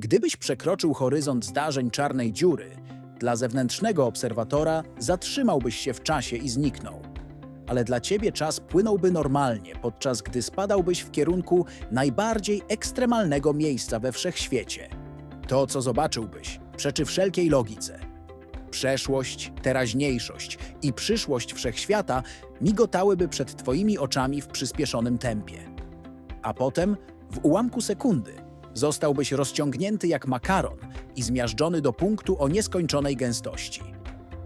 Gdybyś przekroczył horyzont zdarzeń czarnej dziury, dla zewnętrznego obserwatora zatrzymałbyś się w czasie i zniknął. Ale dla ciebie czas płynąłby normalnie, podczas gdy spadałbyś w kierunku najbardziej ekstremalnego miejsca we wszechświecie. To, co zobaczyłbyś, przeczy wszelkiej logice. Przeszłość, teraźniejszość i przyszłość wszechświata migotałyby przed twoimi oczami w przyspieszonym tempie. A potem, w ułamku sekundy, zostałbyś rozciągnięty jak makaron i zmiażdżony do punktu o nieskończonej gęstości.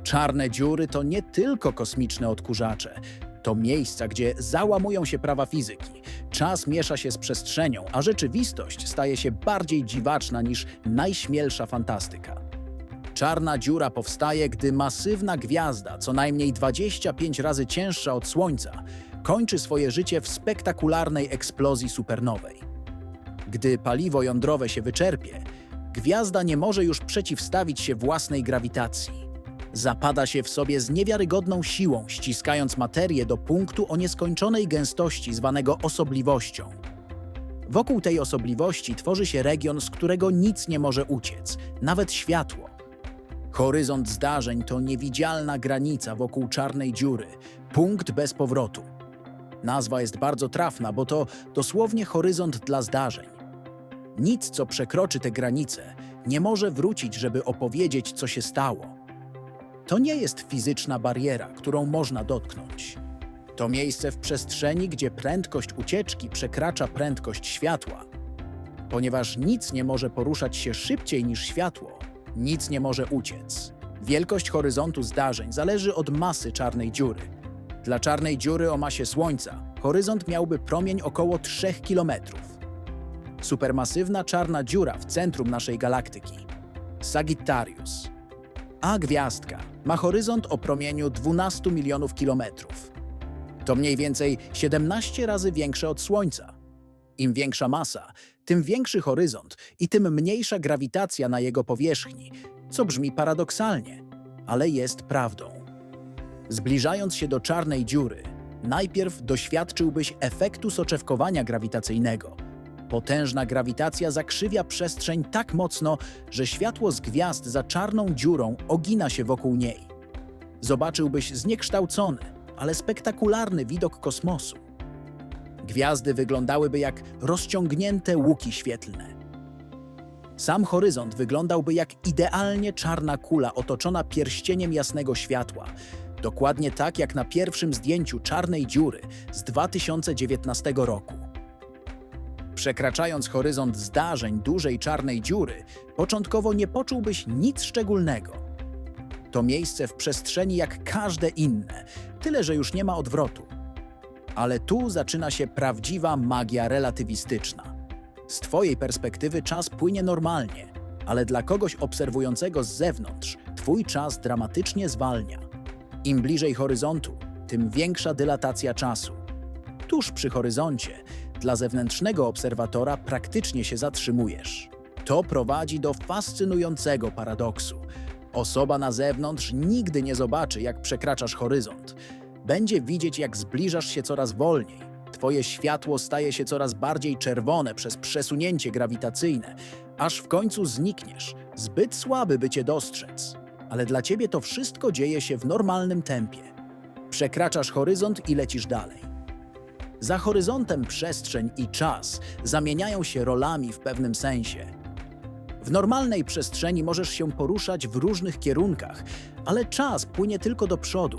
Czarne dziury to nie tylko kosmiczne odkurzacze, to miejsca, gdzie załamują się prawa fizyki, czas miesza się z przestrzenią, a rzeczywistość staje się bardziej dziwaczna niż najśmielsza fantastyka. Czarna dziura powstaje, gdy masywna gwiazda, co najmniej 25 razy cięższa od Słońca, kończy swoje życie w spektakularnej eksplozji supernowej. Gdy paliwo jądrowe się wyczerpie, gwiazda nie może już przeciwstawić się własnej grawitacji. Zapada się w sobie z niewiarygodną siłą, ściskając materię do punktu o nieskończonej gęstości zwanego osobliwością. Wokół tej osobliwości tworzy się region, z którego nic nie może uciec, nawet światło. Horyzont zdarzeń to niewidzialna granica wokół czarnej dziury, punkt bez powrotu. Nazwa jest bardzo trafna, bo to dosłownie horyzont dla zdarzeń. Nic, co przekroczy tę granicę, nie może wrócić, żeby opowiedzieć, co się stało. To nie jest fizyczna bariera, którą można dotknąć. To miejsce w przestrzeni, gdzie prędkość ucieczki przekracza prędkość światła. Ponieważ nic nie może poruszać się szybciej niż światło, nic nie może uciec. Wielkość horyzontu zdarzeń zależy od masy czarnej dziury. Dla czarnej dziury o masie Słońca horyzont miałby promień około 3 km. Supermasywna czarna dziura w centrum naszej galaktyki Sagittarius. A gwiazdka ma horyzont o promieniu 12 milionów kilometrów. To mniej więcej 17 razy większe od Słońca. Im większa masa, tym większy horyzont i tym mniejsza grawitacja na jego powierzchni, co brzmi paradoksalnie, ale jest prawdą. Zbliżając się do czarnej dziury, najpierw doświadczyłbyś efektu soczewkowania grawitacyjnego. Potężna grawitacja zakrzywia przestrzeń tak mocno, że światło z gwiazd za czarną dziurą ogina się wokół niej. Zobaczyłbyś zniekształcony, ale spektakularny widok kosmosu. Gwiazdy wyglądałyby jak rozciągnięte łuki świetlne. Sam horyzont wyglądałby jak idealnie czarna kula otoczona pierścieniem jasnego światła, dokładnie tak jak na pierwszym zdjęciu czarnej dziury z 2019 roku. Przekraczając horyzont zdarzeń dużej czarnej dziury, początkowo nie poczułbyś nic szczególnego. To miejsce w przestrzeni jak każde inne, tyle że już nie ma odwrotu. Ale tu zaczyna się prawdziwa magia relatywistyczna. Z Twojej perspektywy czas płynie normalnie, ale dla kogoś obserwującego z zewnątrz Twój czas dramatycznie zwalnia. Im bliżej horyzontu, tym większa dylatacja czasu. Tuż przy horyzoncie, dla zewnętrznego obserwatora praktycznie się zatrzymujesz. To prowadzi do fascynującego paradoksu. Osoba na zewnątrz nigdy nie zobaczy, jak przekraczasz horyzont. Będzie widzieć, jak zbliżasz się coraz wolniej. Twoje światło staje się coraz bardziej czerwone przez przesunięcie grawitacyjne, aż w końcu znikniesz, zbyt słaby, by cię dostrzec. Ale dla ciebie to wszystko dzieje się w normalnym tempie. Przekraczasz horyzont i lecisz dalej. Za horyzontem przestrzeń i czas zamieniają się rolami w pewnym sensie. W normalnej przestrzeni możesz się poruszać w różnych kierunkach, ale czas płynie tylko do przodu.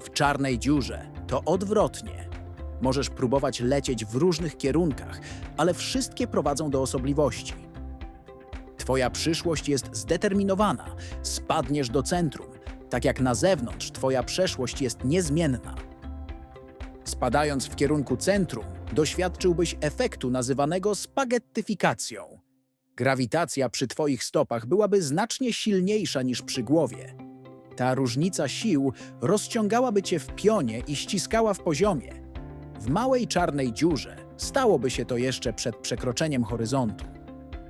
W czarnej dziurze to odwrotnie. Możesz próbować lecieć w różnych kierunkach, ale wszystkie prowadzą do osobliwości. Twoja przyszłość jest zdeterminowana, spadniesz do centrum, tak jak na zewnątrz Twoja przeszłość jest niezmienna. Spadając w kierunku centrum, doświadczyłbyś efektu nazywanego spaghettyfikacją. Grawitacja przy Twoich stopach byłaby znacznie silniejsza niż przy głowie. Ta różnica sił rozciągałaby Cię w pionie i ściskała w poziomie. W małej czarnej dziurze stałoby się to jeszcze przed przekroczeniem horyzontu.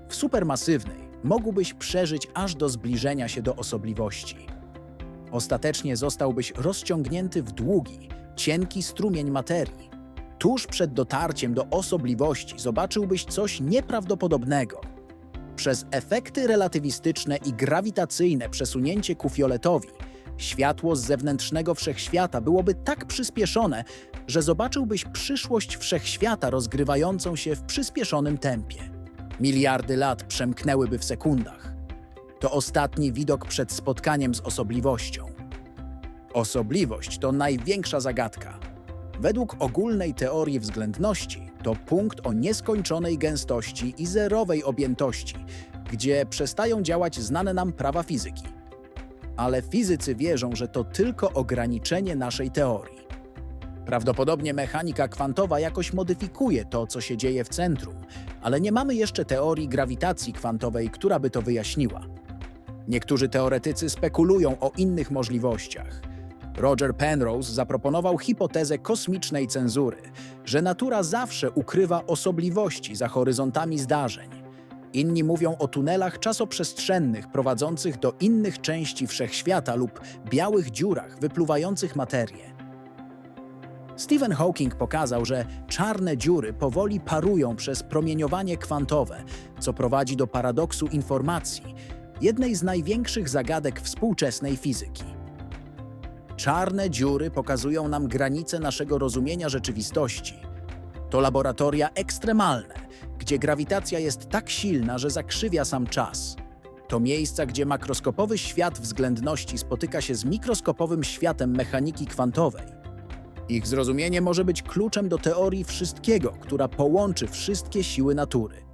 W supermasywnej mógłbyś przeżyć aż do zbliżenia się do osobliwości. Ostatecznie zostałbyś rozciągnięty w długi, cienki strumień materii. Tuż przed dotarciem do osobliwości zobaczyłbyś coś nieprawdopodobnego. Przez efekty relatywistyczne i grawitacyjne przesunięcie ku fioletowi, światło z zewnętrznego wszechświata byłoby tak przyspieszone, że zobaczyłbyś przyszłość wszechświata rozgrywającą się w przyspieszonym tempie. Miliardy lat przemknęłyby w sekundach. To ostatni widok przed spotkaniem z osobliwością. Osobliwość to największa zagadka. Według ogólnej teorii względności to punkt o nieskończonej gęstości i zerowej objętości, gdzie przestają działać znane nam prawa fizyki. Ale fizycy wierzą, że to tylko ograniczenie naszej teorii. Prawdopodobnie mechanika kwantowa jakoś modyfikuje to, co się dzieje w centrum, ale nie mamy jeszcze teorii grawitacji kwantowej, która by to wyjaśniła. Niektórzy teoretycy spekulują o innych możliwościach. Roger Penrose zaproponował hipotezę kosmicznej cenzury, że natura zawsze ukrywa osobliwości za horyzontami zdarzeń. Inni mówią o tunelach czasoprzestrzennych prowadzących do innych części wszechświata lub białych dziurach wypluwających materię. Stephen Hawking pokazał, że czarne dziury powoli parują przez promieniowanie kwantowe, co prowadzi do paradoksu informacji, jednej z największych zagadek współczesnej fizyki. Czarne dziury pokazują nam granice naszego rozumienia rzeczywistości. To laboratoria ekstremalne, gdzie grawitacja jest tak silna, że zakrzywia sam czas. To miejsca, gdzie makroskopowy świat względności spotyka się z mikroskopowym światem mechaniki kwantowej. Ich zrozumienie może być kluczem do teorii wszystkiego, która połączy wszystkie siły natury.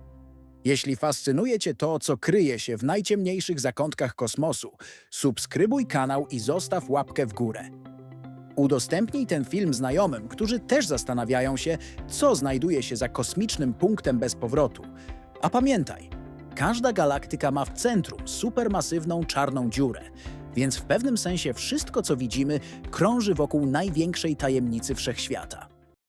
Jeśli fascynuje Cię to, co kryje się w najciemniejszych zakątkach kosmosu, subskrybuj kanał i zostaw łapkę w górę. Udostępnij ten film znajomym, którzy też zastanawiają się, co znajduje się za kosmicznym punktem bez powrotu. A pamiętaj, każda galaktyka ma w centrum supermasywną czarną dziurę, więc w pewnym sensie wszystko, co widzimy, krąży wokół największej tajemnicy wszechświata.